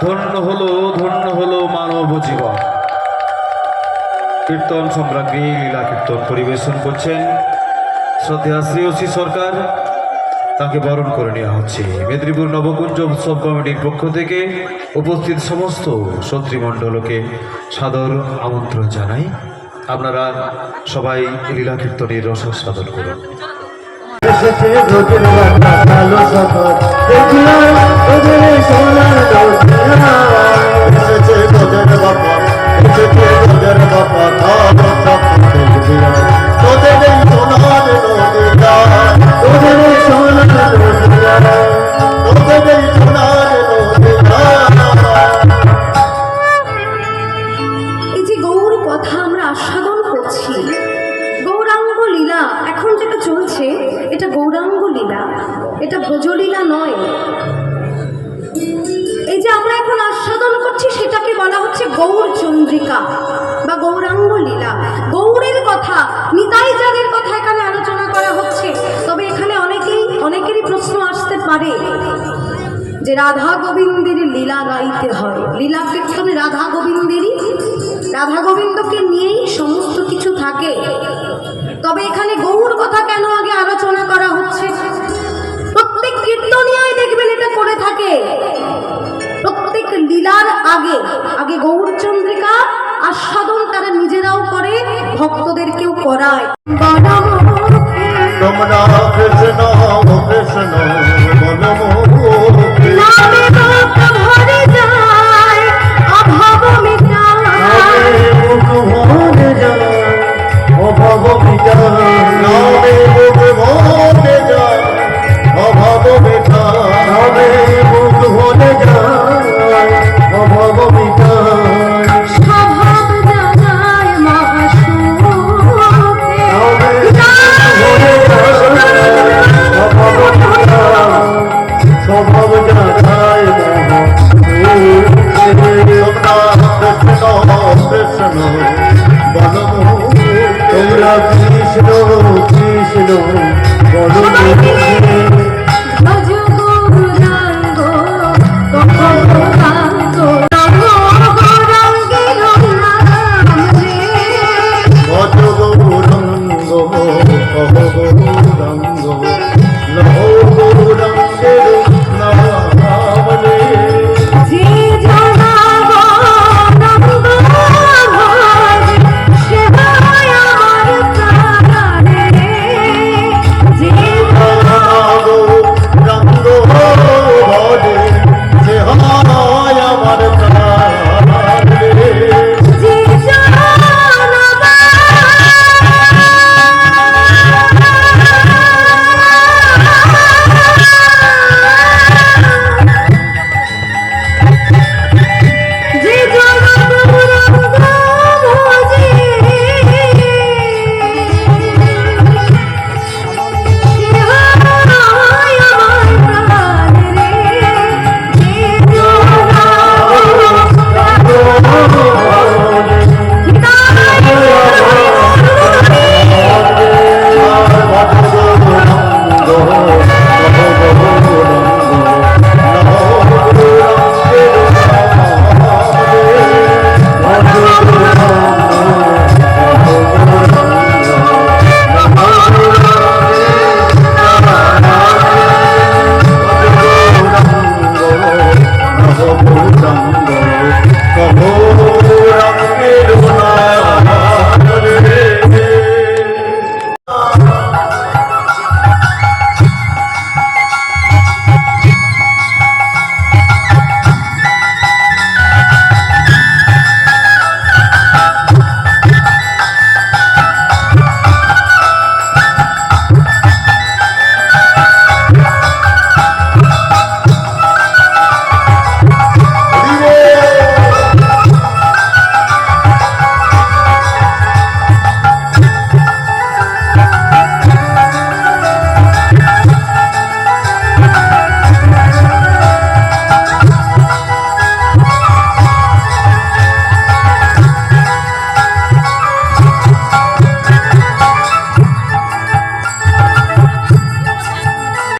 ধন্য হলো ধন্য হলো মানব জীবন। কীর্তন সম্রাজ্ঞী, লীলা কীর্তন পরিবেশন করছেন শ্রদ্ধা শ্রী ওসি সরকার। তাকে বরণ করে নেওয়া হচ্ছে। মেদিনীপুর নবকুঞ্জ উৎসব কমিটির পক্ষ থেকে উপস্থিত সমস্ত শত্রীমণ্ডলকে সাদর আমন্ত্রণ জানাই। আপনারা সবাই লীলা কীর্তনের রসাস্বাদন করুন। বার্তা ভালো দেখলাম ওদের সোনার এই যে গৌর কথা আমরা আস্বাদন করছি, গৌরাঙ্গ লীলা এখন যেটা চলছে এটা গৌরাঙ্গ লীলা, এটা ব্রজলীলা নয়। এই যে আমরা এখন আস্বাদন করছি, সেটাকে বলা হচ্ছে গৌর চন্দ্রিকা বা গৌরাঙ্গ লীলা। গৌরের কথা, নিতাই যাদের কথা এখানে আলোচনা করা হচ্ছে। তবে এখানে অনেকেই, অনেকেরই প্রশ্ন আসতে পারে যে রাধা গোবিন্দের লীলা গাইতে হয়। লীলা কীর্তনে রাধা গোবিন্দেরই, রাধা গোবিন্দকে নিয়েই সমস্ত কিছু থাকে। আগে আগে গৌরচন্দ্রিকা আস্বাদন তারা নিজেরাও করে ভক্তদেরকেও করায়। কৃষ্ণ। Come